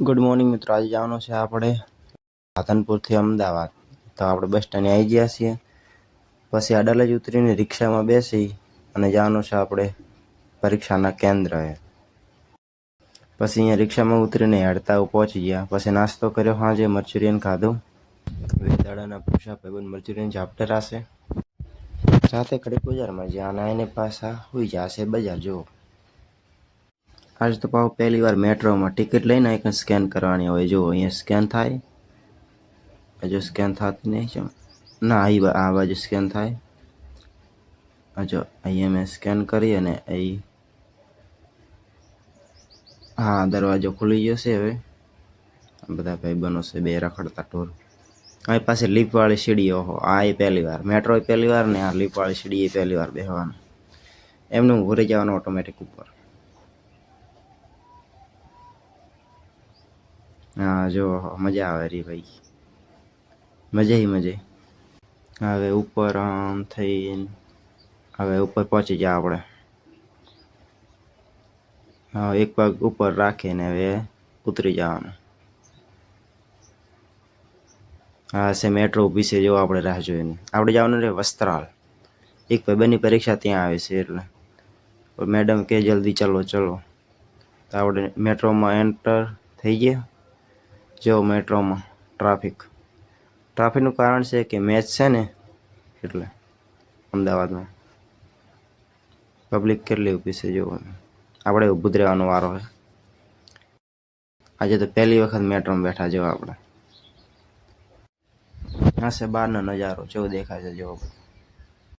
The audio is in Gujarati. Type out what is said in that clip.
ગુડ મોર્નિંગ મિત્રો, આજે જવાનું છે આપણે રાધનપુરથી અમદાવાદ. તો આપણે બસ સ્ટેન્ડે આવી ગયા છીએ. પછી અડાલજ ઉતરીને રિક્ષામાં બેસી અને જવાનું છે આપણે પરીક્ષાના કેન્દ્રએ. પછી અહીંયા રિક્ષામાં ઉતરીને હડતાઓ પહોંચી ગયા. પછી નાસ્તો કર્યો સાંજે મર્ચુરિયન ખાધું. વેદાડાના પૂછા ભાઈબંધ મરચુરિયન ઝાપટર હશે. સાથે કડી બજારમાં જ્યાં નાઈને પાછા હોઈ જશે બજાર, જુઓ. આજ તો પાછું પહેલી વાર મેટ્રોમાં ટિકિટ લઈને એક સ્કેન કરવાની હોય. જો અહીંયા સ્કેન થાય. હજુ સ્કેન થતી નહીં છે. ના અહીં આ બાજુ સ્કેન થાય. હજુ અહીંયા મેં સ્કેન કરી અને અહીં હા, દરવાજો ખુલી ગયો છે હવે. બધા ભાઈ છે, બે રખડતા ટોર અહીં પાસે લીપવાળી સીડી, ઓહો, આ એ પહેલી વાર. મેટ્રો પહેલી વાર ને આ લીપવાળી સીડી એ પહેલી વાર બેહવાનું. એમનું ઘૂરી જવાનું ઓટોમેટિક ઉપર. હા, જો, મજા આવે રી ભાઈ. મજા ઈ, મજા હવે ઉપર, આમ થઈને, હવે ઉપર પહોંચી જાય આપણે. હા, એક પગ ઉપર રાખીને હવે ઉતરી જવાનું. હા, છે મેટ્રો ઊભી છે જો આપણે રાહ જોઈને. આપણે જવાનું રે વસ્ત્રાલ. એક ભાઈબંધની પરીક્ષા ત્યાં આવે છે એટલે. મેડમ કે જલ્દી ચલો ચલો. તો આપણે મેટ્રોમાં એન્ટર થઈ ગયા. જો મેટ્રોમાં ટ્રાફિક. ટ્રાફિકનું કારણ છે કે મેચ છે ને એટલે અમદાવાદમાં પબ્લિક કેટલી ઊભી છે જો આપણે ઊભું જ રહેવાનો વારો છે. આજે તો પહેલી વખત મેટ્રોમાં બેઠા જો આપણે. આ છે બહારનો નજારો, જેવો દેખાય છે જેવો બધો.